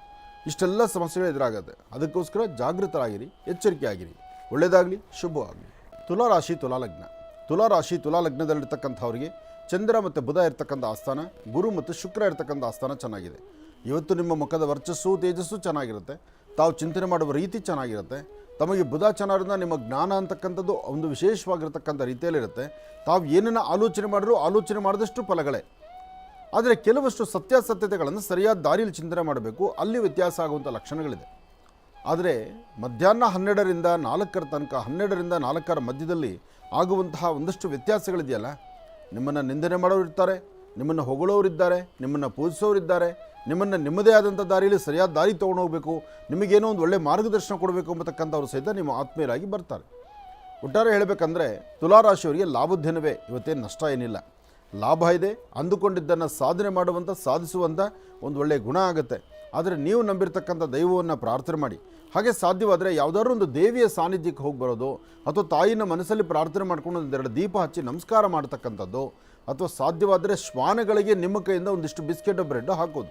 ಇಷ್ಟೆಲ್ಲ ಸಮಸ್ಯೆಗಳು ಎದುರಾಗುತ್ತೆ. ಅದಕ್ಕೋಸ್ಕರ ಜಾಗೃತರಾಗಿರಿ ಎಚ್ಚರಿಕೆ ಆಗಿರಿ ಒಳ್ಳೆಯದಾಗಲಿ, ಶುಭವಾಗಲಿ. ತುಲಾರಾಶಿ ತುಲಾಲಗ್ನ. ತುಲಾರಾಶಿ ತುಲಾಲಗ್ನದಲ್ಲಿರ್ತಕ್ಕಂಥವ್ರಿಗೆ ಚಂದ್ರ ಮತ್ತು ಬುಧ ಇರ್ತಕ್ಕಂಥ ಆಸ್ಥಾನ, ಗುರು ಮತ್ತು ಶುಕ್ರ ಇರ್ತಕ್ಕಂಥ ಆಸ್ಥಾನ ಚೆನ್ನಾಗಿದೆ. ಇವತ್ತು ನಿಮ್ಮ ಮುಖದ ವರ್ಚಸ್ಸು, ತೇಜಸ್ಸು ಚೆನ್ನಾಗಿರುತ್ತೆ. ತಾವು ಚಿಂತನೆ ಮಾಡುವ ರೀತಿ ಚೆನ್ನಾಗಿರುತ್ತೆ. ತಮಗೆ ಬುಧ ಚೆನ್ನಾಗಿರೋದ್ರಿಂದ ನಿಮ್ಮ ಜ್ಞಾನ ಅಂತಕ್ಕಂಥದ್ದು ಒಂದು ವಿಶೇಷವಾಗಿರ್ತಕ್ಕಂಥ ರೀತಿಯಲ್ಲಿರುತ್ತೆ. ತಾವು ಏನನ್ನು ಆಲೋಚನೆ ಮಾಡಿದ್ರು ಆಲೋಚನೆ ಮಾಡಿದಷ್ಟು ಫಲಗಳೇ. ಆದರೆ ಕೆಲವಷ್ಟು ಸತ್ಯಾಸತ್ಯತೆಗಳನ್ನು ಸರಿಯಾದ ದಾರಿಯಲ್ಲಿ ಚಿಂತನೆ ಮಾಡಬೇಕು. ಅಲ್ಲಿ ವ್ಯತ್ಯಾಸ ಆಗುವಂಥ ಲಕ್ಷಣಗಳಿದೆ. ಆದರೆ ಮಧ್ಯಾಹ್ನ ಹನ್ನೆರಡರಿಂದ ನಾಲ್ಕರ ತನಕ, ಹನ್ನೆರಡರಿಂದ ನಾಲ್ಕರ ಮಧ್ಯದಲ್ಲಿ ಆಗುವಂತಹ ಒಂದಷ್ಟು ವ್ಯತ್ಯಾಸಗಳಿದೆಯಲ್ಲ ನಿಮ್ಮನ್ನು ನಿಂದನೆ ಮಾಡೋರು ಇರ್ತಾರೆ, ನಿಮ್ಮನ್ನು ಹೊಗಳೋರಿದ್ದಾರೆ ನಿಮ್ಮನ್ನು ಪೂಜಿಸೋರಿದ್ದಾರೆ ನಿಮ್ಮನ್ನು ನಿಮ್ಮದೇ ಆದಂಥ ದಾರಿಯಲ್ಲಿ ಸರಿಯಾದ ದಾರಿ ತೊಗೊಂಡು ಹೋಗಬೇಕು, ನಿಮಗೇನೋ ಒಂದು ಒಳ್ಳೆ ಮಾರ್ಗದರ್ಶನ ಕೊಡಬೇಕು ಅಂಬತಕ್ಕಂಥವ್ರು ಸಹಿತ ನಿಮ್ಮ ಆತ್ಮೀಯರಾಗಿ ಬರ್ತಾರೆ. ಒಟ್ಟಾರೆ ಹೇಳಬೇಕಂದ್ರೆ ತುಲಾರಾಶಿಯವರಿಗೆ ರಾಶಿಯವರಿಗೆ ದಿನವೇ ಇವತ್ತೇನು ನಷ್ಟ ಏನಿಲ್ಲ. ಲಾಭ ಇದೆ, ಅಂದುಕೊಂಡಿದ್ದನ್ನು ಸಾಧನೆ ಮಾಡುವಂಥ ಸಾಧಿಸುವಂಥ ಒಂದು ಒಳ್ಳೆಯ ಗುಣ ಆಗುತ್ತೆ. ಆದರೆ ನೀವು ನಂಬಿರ್ತಕ್ಕಂಥ ದೈವವನ್ನು ಪ್ರಾರ್ಥನೆ ಮಾಡಿ. ಹಾಗೆ ಸಾಧ್ಯವಾದರೆ ಯಾವುದಾದ್ರೂ ಒಂದು ದೇವಿಯ ಸಾನ್ನಿಧ್ಯಕ್ಕೆ ಹೋಗಿ ಬರೋದು, ಅಥವಾ ತಾಯಿನ ಮನಸ್ಸಲ್ಲಿ ಪ್ರಾರ್ಥನೆ ಮಾಡ್ಕೊಂಡು ಒಂದೆರಡು ದೀಪ ಹಚ್ಚಿ ನಮಸ್ಕಾರ ಮಾಡ್ತಕ್ಕಂಥದ್ದು, ಅಥವಾ ಸಾಧ್ಯವಾದರೆ ಶ್ವಾನಗಳಿಗೆ ನಿಮ್ಮ ಕೈಯಿಂದ ಒಂದಿಷ್ಟು ಬಿಸ್ಕೆಟು ಬ್ರೆಡ್ ಹಾಕೋದು.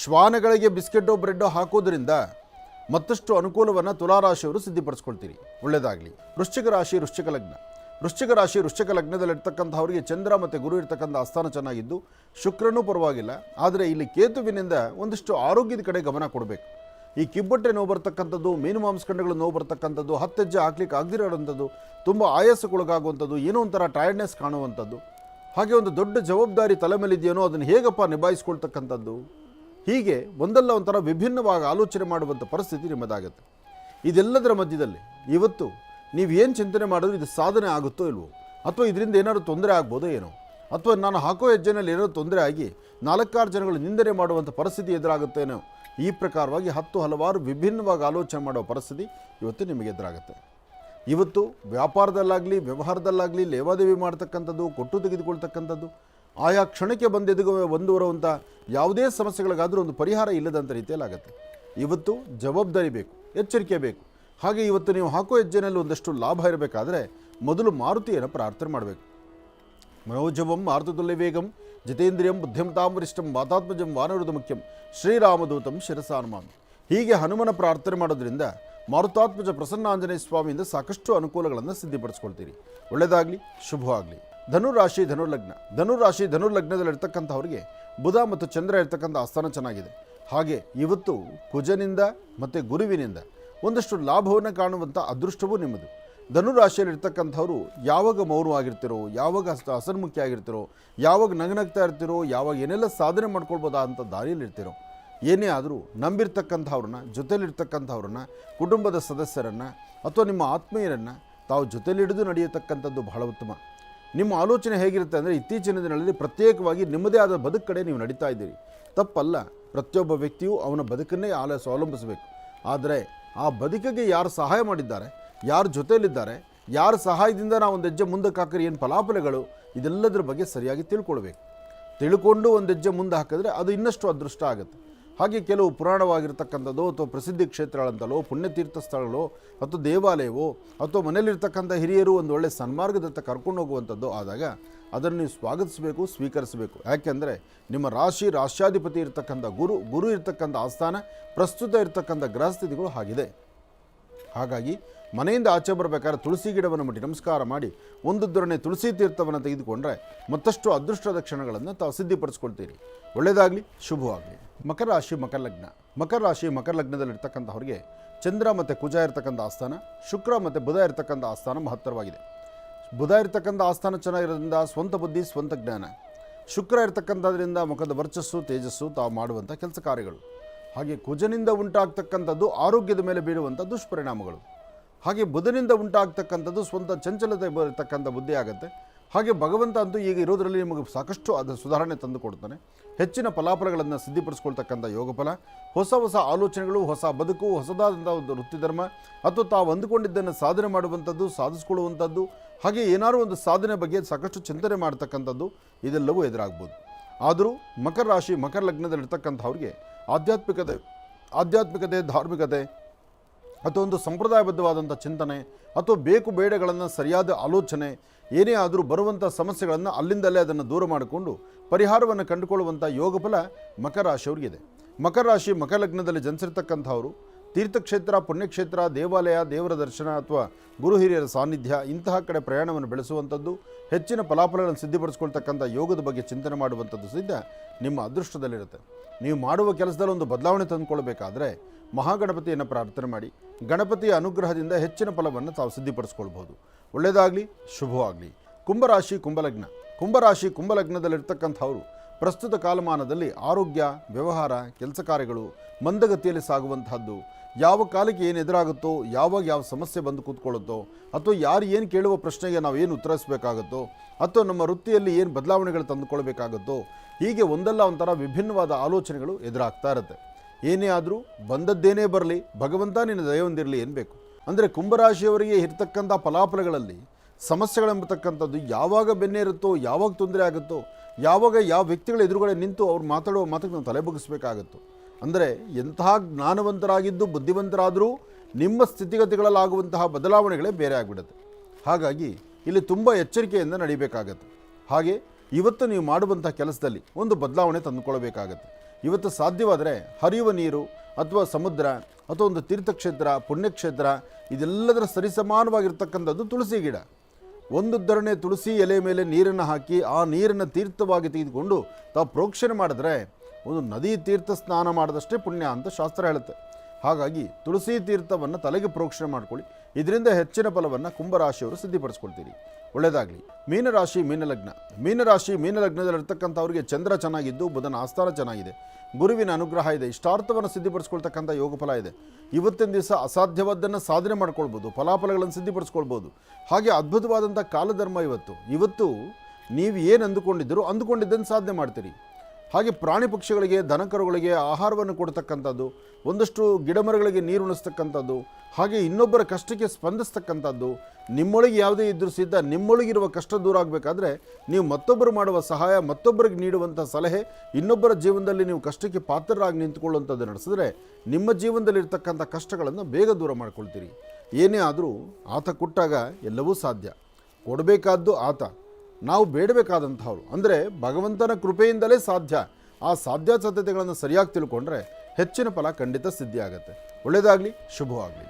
ಶ್ವಾನಗಳಿಗೆ ಬಿಸ್ಕೆಟು ಬ್ರೆಡ್ಡು ಹಾಕೋದ್ರಿಂದ ಮತ್ತಷ್ಟು ಅನುಕೂಲವನ್ನು ತುಲಾರಾಶಿಯವರು ಸಿದ್ಧಿಪಡಿಸ್ಕೊಳ್ತೀರಿ. ಒಳ್ಳೆಯದಾಗಲಿ ವೃಶ್ಚಿಕ ರಾಶಿ, ವೃಶ್ಚಿಕ ಲಗ್ನ. ವೃಶ್ಚಿಕ ರಾಶಿ, ವೃಶ್ಚಿಕ ಲಗ್ನದಲ್ಲಿರ್ತಕ್ಕಂಥವರಿಗೆ ಚಂದ್ರ ಮತ್ತು ಗುರು ಇರ್ತಕ್ಕಂಥ ಆಸ್ಥಾನ ಚೆನ್ನಾಗಿದ್ದು, ಶುಕ್ರನೂ ಪರವಾಗಿಲ್ಲ, ಆದರೆ ಇಲ್ಲಿ ಕೇತುವಿನಿಂದ ಒಂದಿಷ್ಟು ಆರೋಗ್ಯದ ಕಡೆ ಗಮನ ಕೊಡಬೇಕು. ಈ ಕಿಬ್ಬೊಟ್ಟೆ ನೋವು ಬರ್ತಕ್ಕಂಥದ್ದು, ಮೀನು ಮಾಂಸಖಂಡಗಳು ನೋವು ಬರ್ತಕ್ಕಂಥದ್ದು ಹತ್ತೆಜ್ಜೆ ಹಾಕ್ಲಿಕ್ಕೆ ಆಗದಿರೋವಂಥದ್ದು, ತುಂಬ ಆಯಾಸಕ್ಕೊಳಗಾಗುವಂಥದ್ದು, ಏನೋ ಒಂಥರ ಟಯರ್ಡ್ನೆಸ್ ಕಾಣುವಂಥದ್ದು. ಹಾಗೆ ಒಂದು ದೊಡ್ಡ ಜವಾಬ್ದಾರಿ ತಲೆ ಮೇಲಿದೆಯೇನೋ ಅದನ್ನು ಹೇಗಪ್ಪ ನಿಭಾಯಿಸ್ಕೊಳ್ತಕ್ಕಂಥದ್ದು? ಹೀಗೆ ಒಂದಲ್ಲ ಒಂಥರ ವಿಭಿನ್ನವಾಗಿ ಆಲೋಚನೆ ಮಾಡುವಂಥ ಪರಿಸ್ಥಿತಿ ನಿಮ್ಮದಾಗುತ್ತೆ. ಇದೆಲ್ಲದರ ಮಧ್ಯದಲ್ಲಿ ಇವತ್ತು ನೀವು ಏನು ಚಿಂತನೆ ಮಾಡಿದ್ರು ಇದು ಸಾಧನೆ ಆಗುತ್ತೋ ಇಲ್ವೋ? ಅಥವಾ ಇದರಿಂದ ಏನಾದರೂ ತೊಂದರೆ ಆಗ್ಬೋದೋ ಏನೋ? ಅಥವಾ ನಾನು ಹಾಕೋ ಹೆಜ್ಜೆನಲ್ಲಿ ಏನಾದರೂ ತೊಂದರೆ ಆಗಿ ನಾಲ್ಕಾರು ಜನಗಳು ನಿಂದನೆ ಮಾಡುವಂಥ ಪರಿಸ್ಥಿತಿ ಎದುರಾಗುತ್ತೇನೋ? ಈ ಪ್ರಕಾರವಾಗಿ ಹತ್ತು ಹಲವಾರು ವಿಭಿನ್ನವಾಗಿ ಆಲೋಚನೆ ಮಾಡೋ ಪರಿಸ್ಥಿತಿ ಇವತ್ತು ನಿಮಗೆ ಎದುರಾಗುತ್ತೆ. ಇವತ್ತು ವ್ಯಾಪಾರದಲ್ಲಾಗಲಿ, ವ್ಯವಹಾರದಲ್ಲಾಗಲಿ, ಲೇವಾದೇವಿ ಮಾಡ್ತಕ್ಕಂಥದ್ದು, ಕೊಟ್ಟು ತೆಗೆದುಕೊಳ್ತಕ್ಕಂಥದ್ದು, ಆಯಾ ಕ್ಷಣಕ್ಕೆ ಬಂದೆದು ಬಂದುವರುವಂಥ ಯಾವುದೇ ಸಮಸ್ಯೆಗಳಿಗಾದರೂ ಒಂದು ಪರಿಹಾರ ಇಲ್ಲದಂಥ ರೀತಿಯಲ್ಲಾಗುತ್ತೆ ಇವತ್ತು ಜವಾಬ್ದಾರಿ ಬೇಕು, ಎಚ್ಚರಿಕೆ ಬೇಕು. ಹಾಗೆ ಇವತ್ತು ನೀವು ಹಾಕೋ ಹೆಜ್ಜೆನಲ್ಲಿ ಒಂದಷ್ಟು ಲಾಭ ಇರಬೇಕಾದ್ರೆ ಮೊದಲು ಮಾರುತಿಯನ್ನು ಪ್ರಾರ್ಥನೆ ಮಾಡಬೇಕು. ಮನೋಜವಂ ಮಾರುತದಲ್ಲಿ ವೇಗಂ ಜಿತೇಂದ್ರಿಯಂ ಬುದ್ಧಿಮತಾಂ ವರಿಷ್ಠಂ ವಾತಾತ್ಮಜಂ, ವಾನರುದ ಮುಖ್ಯಂ. ಶ್ರೀರಾಮದೂತಂ ಶಿರಸಾನುಮಾನ್ ಹೀಗೆ ಹನುಮನ ಪ್ರಾರ್ಥನೆ ಮಾಡೋದ್ರಿಂದ ಮಾರುತಾತ್ಮಜ ಪ್ರಸನ್ನಾಂಜನೇಯ ಸ್ವಾಮಿಯಿಂದ ಸಾಕಷ್ಟು ಅನುಕೂಲಗಳನ್ನು ಸಿದ್ಧಿಪಡಿಸ್ಕೊಳ್ತೀರಿ. ಒಳ್ಳೆಯದಾಗಲಿ, ಶುಭವಾಗಲಿ. ಧನುರಾಶಿ ಧನುರ್ಲಗ್ನ. ಧನುರಾಶಿ ಧನುರ್ಲಗ್ನದಲ್ಲಿರ್ತಕ್ಕಂಥವ್ರಿಗೆ ಬುಧ ಮತ್ತು ಚಂದ್ರ ಇರ್ತಕ್ಕಂಥ ಆಸ್ಥಾನ ಚೆನ್ನಾಗಿದೆ. ಹಾಗೆ ಇವತ್ತು ಕುಜನಿಂದ ಮತ್ತು ಗುರುವಿನಿಂದ ಒಂದಷ್ಟು ಲಾಭವನ್ನು ಕಾಣುವಂಥ ಅದೃಷ್ಟವೂ ನಿಮ್ಮದು. ಧನುರಾಶಿಯಲ್ಲಿರ್ತಕ್ಕಂಥವ್ರು ಯಾವಾಗ ಮೌನವಾಗಿರ್ತಿರೋ ಯಾವಾಗ ಹಸ- ಹಸನ್ಮುಖಿ ಆಗಿರ್ತಿರೋ, ಯಾವಾಗ ನಗನಗ್ತಾ ಇರ್ತಿರೋ, ಯಾವಾಗ ಏನೆಲ್ಲ ಸಾಧನೆ ಮಾಡ್ಕೊಳ್ಬೋದಾ ಅಂತ ದಾರಿಯಲ್ಲಿರ್ತಿರೋ, ಏನೇ ಆದರೂ ನಂಬಿರ್ತಕ್ಕಂಥವ್ರನ್ನ ಜೊತೆಯಲ್ಲಿರ್ತಕ್ಕಂಥವ್ರನ್ನ ಕುಟುಂಬದ ಸದಸ್ಯರನ್ನು ಅಥವಾ ನಿಮ್ಮ ಆತ್ಮೀಯರನ್ನು ತಾವು ಜೊತೆಲಿಡಿದು ನಡೆಯತಕ್ಕಂಥದ್ದು ಬಹಳ ಉತ್ತಮ. ನಿಮ್ಮ ಆಲೋಚನೆ ಹೇಗಿರುತ್ತೆ ಅಂದರೆ ಇತ್ತೀಚಿನ ದಿನಗಳಲ್ಲಿ ಪ್ರತ್ಯೇಕವಾಗಿ ನಿಮ್ಮದೇ ಆದ ಬದುಕು ಕಡೆ ನೀವು ನಡೀತಾ ಇದ್ದೀರಿ. ತಪ್ಪಲ್ಲ, ಪ್ರತಿಯೊಬ್ಬ ವ್ಯಕ್ತಿಯು ಅವನ ಬದುಕನ್ನೇ ಆಲ ಅವಲಂಬಿಸಬೇಕು ಆದರೆ ಆ ಬದುಕಿಗೆ ಯಾರು ಸಹಾಯ ಮಾಡಿದ್ದಾರೆ ಯಾರು ಜೊತೆಯಲ್ಲಿದ್ದಾರೆ, ಯಾರ ಸಹಾಯದಿಂದ ನಾವು ಒಂದು ಹೆಜ್ಜೆ ಮುಂದಕ್ಕೆ ಹಾಕಿದ್ರೆ ಏನು ಫಲಾಫಲಗಳು, ಇದೆಲ್ಲದರ ಬಗ್ಗೆ ಸರಿಯಾಗಿ ತಿಳ್ಕೊಳ್ಬೇಕು. ತಿಳ್ಕೊಂಡು ಒಂದು ಹೆಜ್ಜೆ ಮುಂದೆ ಹಾಕಿದ್ರೆ ಅದು ಇನ್ನಷ್ಟು ಅದೃಷ್ಟ ಆಗುತ್ತೆ. ಹಾಗೆ ಕೆಲವು ಪುರಾಣವಾಗಿರ್ತಕ್ಕಂಥದ್ದು ಅಥವಾ ಪ್ರಸಿದ್ಧಿ ಕ್ಷೇತ್ರಗಳಂತಲೋ, ಪುಣ್ಯತೀರ್ಥ ಸ್ಥಳಗಳೋ ಅಥವಾ ದೇವಾಲಯವೋ ಅಥವಾ ಮನೆಯಲ್ಲಿರ್ತಕ್ಕಂಥ ಹಿರಿಯರು ಒಂದು ಒಳ್ಳೆಯ ಸನ್ಮಾರ್ಗದತ್ತ ಕರ್ಕೊಂಡು ಹೋಗುವಂಥದ್ದು ಆದಾಗ ಅದನ್ನು ನೀವು ಸ್ವಾಗತಿಸಬೇಕು, ಸ್ವೀಕರಿಸಬೇಕು. ಯಾಕೆಂದರೆ ನಿಮ್ಮ ರಾಶಿ ರಾಷ್ಟ್ರಾಧಿಪತಿ ಇರ್ತಕ್ಕಂಥ ಗುರು ಗುರು ಇರ್ತಕ್ಕಂಥ ಆಸ್ಥಾನ, ಪ್ರಸ್ತುತ ಇರ್ತಕ್ಕಂಥ ಗೃಹಸ್ಥಿತಿಗಳು ಆಗಿದೆ ಹಾಗಾಗಿ ಮನೆಯಿಂದ ಆಚೆ ಬರಬೇಕಾದ್ರೆ ತುಳಸಿ ಗಿಡವನ್ನು ಮುಟ್ಟಿ ನಮಸ್ಕಾರ ಮಾಡಿ ಒಂದು ದೊರಣೆ ತುಳಸಿ ತೀರ್ಥವನ್ನು ತೆಗೆದುಕೊಂಡ್ರೆ ಮತ್ತಷ್ಟು ಅದೃಷ್ಟದ ಕ್ಷಣಗಳನ್ನು ತಾವು ಸಿದ್ಧಿಪಡಿಸ್ಕೊಳ್ತೀರಿ. ಒಳ್ಳೆಯದಾಗಲಿ, ಶುಭವಾಗಲಿ. ಮಕರ ರಾಶಿ, ಮಕರ ಲಗ್ನ. ಮಕರ ರಾಶಿ, ಮಕರ ಲಗ್ನದಲ್ಲಿರ್ತಕ್ಕಂಥವ್ರಿಗೆ ಚಂದ್ರ ಮತ್ತು ಕುಜ ಇರ್ತಕ್ಕಂಥ ಆಸ್ಥಾನ, ಶುಕ್ರ ಮತ್ತು ಬುಧ ಇರ್ತಕ್ಕಂಥ ಆಸ್ಥಾನ ಮಹತ್ತರವಾಗಿದೆ. ಬುಧ ಇರ್ತಕ್ಕಂಥ ಆಸ್ಥಾನ ಚೆನ್ನಾಗಿರೋದ್ರಿಂದ ಸ್ವಂತ ಬುದ್ಧಿ, ಸ್ವಂತ ಜ್ಞಾನ. ಶುಕ್ರ ಇರ್ತಕ್ಕಂಥದ್ರಿಂದ ಮುಖದ ವರ್ಚಸ್ಸು, ತೇಜಸ್ಸು ತಾವು ಮಾಡುವಂಥ ಕೆಲಸ ಕಾರ್ಯಗಳು. ಹಾಗೆ ಕುಜನಿಂದ ಉಂಟಾಗ್ತಕ್ಕಂಥದ್ದು ಆರೋಗ್ಯದ ಮೇಲೆ ಬೀರುವಂಥ ದುಷ್ಪರಿಣಾಮಗಳು. ಹಾಗೆ ಬುಧನಿಂದ ಉಂಟಾಗ್ತಕ್ಕಂಥದ್ದು ಸ್ವಂತ ಚಂಚಲತೆ ಬರತಕ್ಕಂಥ ಬುದ್ಧಿ ಆಗುತ್ತೆ. ಹಾಗೆ ಭಗವಂತ ಅಂತೂ ಈಗ ಇರೋದರಲ್ಲಿ ನಿಮಗೆ ಸಾಕಷ್ಟು ಅದು ಸುಧಾರಣೆ ತಂದು ಕೊಡ್ತಾನೆ. ಹೆಚ್ಚಿನ ಫಲಾಫಲಗಳನ್ನು ಸಿದ್ಧಿಪಡಿಸ್ಕೊಳ್ತಕ್ಕಂಥ ಯೋಗ ಫಲ ಹೊಸ ಹೊಸ ಆಲೋಚನೆಗಳು, ಹೊಸ ಬದುಕು, ಹೊಸದಾದಂಥ ಒಂದು ವೃತ್ತಿಧರ್ಮ, ಅಥವಾ ತಾವು ಅಂದುಕೊಂಡಿದ್ದನ್ನು ಸಾಧನೆ ಮಾಡುವಂಥದ್ದು, ಸಾಧಿಸ್ಕೊಳ್ಳುವಂಥದ್ದು, ಹಾಗೆ ಏನಾದರೂ ಒಂದು ಸಾಧನೆ ಬಗ್ಗೆ ಸಾಕಷ್ಟು ಚಿಂತನೆ ಮಾಡ್ತಕ್ಕಂಥದ್ದು ಇದೆಲ್ಲವೂ ಎದುರಾಗ್ಬೋದು. ಆದರೂ ಮಕರ ರಾಶಿ, ಮಕರ ಲಗ್ನದಲ್ಲಿರ್ತಕ್ಕಂಥವ್ರಿಗೆ ಆಧ್ಯಾತ್ಮಿಕತೆ ಆಧ್ಯಾತ್ಮಿಕತೆ, ಧಾರ್ಮಿಕತೆ ಅಥವಾ ಒಂದು ಸಂಪ್ರದಾಯಬದ್ಧವಾದಂಥ ಚಿಂತನೆ, ಅಥವಾ ಬೇಕು ಬೇಡಗಳನ್ನು ಸರಿಯಾದ ಆಲೋಚನೆ, ಏನೇ ಆದರೂ ಬರುವಂಥ ಸಮಸ್ಯೆಗಳನ್ನು ಅಲ್ಲಿಂದಲೇ ಅದನ್ನು ದೂರ ಮಾಡಿಕೊಂಡು ಪರಿಹಾರವನ್ನು ಕಂಡುಕೊಳ್ಳುವಂಥ ಯೋಗಫಲ ಮಕರ ರಾಶಿಯವರಿಗಿದೆ. ಮಕರ ರಾಶಿ ಮಕರ ಲಗ್ನದಲ್ಲಿ ಜನಿಸಿರ್ತಕ್ಕಂಥವರು, ತೀರ್ಥಕ್ಷೇತ್ರ, ಪುಣ್ಯಕ್ಷೇತ್ರ, ದೇವಾಲಯ, ದೇವರ ದರ್ಶನ ಅಥವಾ ಗುರು ಹಿರಿಯರ ಸಾನ್ನಿಧ್ಯ, ಇಂತಹ ಕಡೆ ಪ್ರಯಾಣವನ್ನು ಬೆಳೆಸುವಂಥದ್ದು, ಹೆಚ್ಚಿನ ಫಲಾಫಲಗಳನ್ನು ಸಿದ್ಧಿಪಡಿಸ್ಕೊಳ್ತಕ್ಕಂಥ ಯೋಗದ ಬಗ್ಗೆ ಚಿಂತನೆ ಮಾಡುವಂಥದ್ದು ಸಿದ್ಧ ನಿಮ್ಮ ಅದೃಷ್ಟದಲ್ಲಿರುತ್ತೆ. ನೀವು ಮಾಡುವ ಕೆಲಸದಲ್ಲಿ ಒಂದು ಬದಲಾವಣೆ ತಂದುಕೊಳ್ಬೇಕಾದ್ರೆ ಮಹಾಗಣಪತಿಯನ್ನು ಪ್ರಾರ್ಥನೆ ಮಾಡಿ ಗಣಪತಿಯ ಅನುಗ್ರಹದಿಂದ ಹೆಚ್ಚಿನ ಫಲವನ್ನು ತಾವು ಸಿದ್ಧಿಪಡಿಸ್ಕೊಳ್ಬಹುದು. ಒಳ್ಳೆಯದಾಗಲಿ, ಶುಭವಾಗಲಿ. ಕುಂಭರಾಶಿ, ಕುಂಭಲಗ್ನ. ಕುಂಭರಾಶಿ, ಕುಂಭಲಗ್ನದಲ್ಲಿರ್ತಕ್ಕಂಥವರು ಪ್ರಸ್ತುತ ಕಾಲಮಾನದಲ್ಲಿ ಆರೋಗ್ಯ, ವ್ಯವಹಾರ, ಕೆಲಸ ಕಾರ್ಯಗಳು ಮಂದಗತಿಯಲ್ಲಿ ಸಾಗುವಂತಹದ್ದು ಯಾವ ಕಾಲಕ್ಕೆ ಏನು ಎದುರಾಗುತ್ತೋ, ಯಾವಾಗ ಯಾವ ಸಮಸ್ಯೆ ಬಂದು ಕೂತ್ಕೊಳ್ಳುತ್ತೋ, ಅಥವಾ ಯಾರು ಏನು ಕೇಳುವ ಪ್ರಶ್ನೆಗೆ ನಾವು ಏನು ಉತ್ತರಿಸಬೇಕಾಗುತ್ತೋ, ಅಥವಾ ನಮ್ಮ ವೃತ್ತಿಯಲ್ಲಿ ಏನು ಬದಲಾವಣೆಗಳು ತಂದುಕೊಳ್ಬೇಕಾಗುತ್ತೋ, ಹೀಗೆ ಒಂದಲ್ಲ ಒಂಥರ ವಿಭಿನ್ನವಾದ ಆಲೋಚನೆಗಳು ಎದುರಾಗ್ತಾ ಇರುತ್ತೆ. ಏನೇ ಆದರೂ ಬಂದದ್ದೇನೇ ಬರಲಿ, ಭಗವಂತ ನಿನ್ನ ದಯ ಹೊಂದಿರಲಿ ಏನು ಬೇಕು ಅಂದರೆ ಕುಂಭರಾಶಿಯವರಿಗೆ ಇರತಕ್ಕಂಥ ಫಲಾಫಲಗಳಲ್ಲಿ ಸಮಸ್ಯೆಗಳೆಂಬತಕ್ಕಂಥದ್ದು ಯಾವಾಗ ಬೆನ್ನೇರುತ್ತೋ ಯಾವಾಗ ತೊಂದರೆ ಆಗುತ್ತೋ, ಯಾವಾಗ ಯಾವ ವ್ಯಕ್ತಿಗಳ ಎದುರುಗಡೆ ನಿಂತು ಅವ್ರು ಮಾತಾಡುವ ಮಾತನ್ನು ನಾವು ತಲೆ ಬಗ್ಗಿಸ್ಬೇಕಾಗತ್ತೋ ಅಂದರೆ ಎಂತಹ ಜ್ಞಾನವಂತರಾಗಿದ್ದು, ಬುದ್ಧಿವಂತರಾದರೂ ನಿಮ್ಮ ಸ್ಥಿತಿಗತಿಗಳಲ್ಲಾಗುವಂತಹ ಬದಲಾವಣೆಗಳೇ ಬೇರೆ ಆಗಿಬಿಡುತ್ತೆ. ಹಾಗಾಗಿ ಇಲ್ಲಿ ತುಂಬ ಎಚ್ಚರಿಕೆಯಿಂದ ನಡಿಬೇಕಾಗತ್ತೆ. ಹಾಗೆ ಇವತ್ತು ನೀವು ಮಾಡುವಂಥ ಕೆಲಸದಲ್ಲಿ ಒಂದು ಬದಲಾವಣೆ ತಂದುಕೊಳ್ಬೇಕಾಗತ್ತೆ ಇವತ್ತು ಸಾಧ್ಯವಾದರೆ ಹರಿಯುವ ನೀರು ಅಥವಾ ಸಮುದ್ರ ಅಥವಾ ಒಂದು ತೀರ್ಥಕ್ಷೇತ್ರ, ಪುಣ್ಯಕ್ಷೇತ್ರ, ಇದೆಲ್ಲದರ ಸರಿಸಮಾನವಾಗಿರ್ತಕ್ಕಂಥದ್ದು ತುಳಸಿ ಗಿಡ. ಒಂದು ಧರಣೆ ತುಳಸಿ ಎಲೆ ಮೇಲೆ ನೀರನ್ನು ಹಾಕಿ ಆ ನೀರನ್ನು ತೀರ್ಥವಾಗಿ ತೆಗೆದುಕೊಂಡು ತಾವು ಪ್ರೋಕ್ಷಣೆ ಮಾಡಿದ್ರೆ ಒಂದು ನದಿ ತೀರ್ಥ ಸ್ನಾನ ಮಾಡಿದಷ್ಟೇ ಪುಣ್ಯ ಅಂತ ಶಾಸ್ತ್ರ ಹೇಳುತ್ತೆ. ಹಾಗಾಗಿ ತುಳಸಿ ತೀರ್ಥವನ್ನು ತಲೆಗೆ ಪ್ರೋಕ್ಷಣೆ ಮಾಡ್ಕೊಳ್ಳಿ. ಇದರಿಂದ ಹೆಚ್ಚಿನ ಫಲವನ್ನು ಕುಂಭರಾಶಿಯವರು ಸಿದ್ಧಿಪಡಿಸ್ಕೊಳ್ತೀರಿ. ಒಳ್ಳೆಯದಾಗಲಿ. ಮೀನರಾಶಿ, ಮೀನಲಗ್ನ. ಮೀನರಾಶಿ, ಮೀನಲಗ್ನದಲ್ಲಿರ್ತಕ್ಕಂಥವ್ರಿಗೆ ಚಂದ್ರ ಚೆನ್ನಾಗಿದ್ದು, ಬುಧನ ಆಸ್ಥಾನ ಚೆನ್ನಾಗಿದೆ. ಗುರುವಿನ ಅನುಗ್ರಹ ಇದೆ. ಇಷ್ಟಾರ್ಥವನ್ನು ಸಿದ್ಧಪಡಿಸ್ಕೊಳ್ತಕ್ಕಂಥ ಯೋಗ ಫಲ ಇದೆ. ಇವತ್ತಿನ ದಿವಸ ಅಸಾಧ್ಯವಾದ್ದನ್ನು ಸಾಧನೆ ಮಾಡ್ಕೊಳ್ಬೋದು. ಫಲಾಫಲಗಳನ್ನು ಸಿದ್ಧಿಪಡಿಸ್ಕೊಳ್ಬೋದು. ಹಾಗೆ ಅದ್ಭುತವಾದಂಥ ಕಾಲಧರ್ಮ ಇವತ್ತು. ಇವತ್ತು ನೀವು ಏನು ಅಂದುಕೊಂಡಿದ್ದರೂ ಅಂದುಕೊಂಡಿದ್ದನ್ನು ಸಾಧನೆ ಮಾಡ್ತೀರಿ. ಹಾಗೆ ಪ್ರಾಣಿ ಪಕ್ಷಿಗಳಿಗೆ, ದನಕರುಗಳಿಗೆ ಆಹಾರವನ್ನು ಕೊಡ್ತಕ್ಕಂಥದ್ದು, ಒಂದಷ್ಟು ಗಿಡಮರಗಳಿಗೆ ನೀರು ಉಣಿಸ್ತಕ್ಕಂಥದ್ದು, ಹಾಗೆ ಇನ್ನೊಬ್ಬರ ಕಷ್ಟಕ್ಕೆ ಸ್ಪಂದಿಸ್ತಕ್ಕಂಥದ್ದು, ನಿಮ್ಮೊಳಗೆ ಯಾವುದೇ ಇದ್ದರೂ ಸಿದ್ಧ ನಿಮ್ಮೊಳಗಿರುವ ಕಷ್ಟ ದೂರ ಆಗಬೇಕಾದ್ರೆ ನೀವು ಮತ್ತೊಬ್ಬರು ಮಾಡುವ ಸಹಾಯ, ಮತ್ತೊಬ್ಬರಿಗೆ ನೀಡುವಂಥ ಸಲಹೆ, ಇನ್ನೊಬ್ಬರ ಜೀವನದಲ್ಲಿ ನೀವು ಕಷ್ಟಕ್ಕೆ ಪಾತ್ರರಾಗಿ ನಿಂತುಕೊಳ್ಳುವಂಥದ್ದು ನಡೆಸಿದ್ರೆ ನಿಮ್ಮ ಜೀವನದಲ್ಲಿರ್ತಕ್ಕಂಥ ಕಷ್ಟಗಳನ್ನು ಬೇಗ ದೂರ ಮಾಡ್ಕೊಳ್ತೀರಿ. ಏನೇ ಆದರೂ ಆತ ಕೊಟ್ಟಾಗ ಎಲ್ಲವೂ ಸಾಧ್ಯ. ಕೊಡಬೇಕಾದ್ದು ಆತ. ನಾವು ಬೇಡಬೇಕಾದಂಥವ್ರು. ಅಂದರೆ ಭಗವಂತನ ಕೃಪೆಯಿಂದಲೇ ಸಾಧ್ಯ. ಆ ಸಾಧ್ಯಾಸಾಧ್ಯತೆಗಳನ್ನು ಸರಿಯಾಗಿ ತಿಳ್ಕೊಂಡ್ರೆ ಹೆಚ್ಚಿನ ಫಲ ಖಂಡಿತ ಸಿದ್ಧಿಯಾಗತ್ತೆ. ಒಳ್ಳೆಯದಾಗಲಿ, ಶುಭವಾಗಲಿ.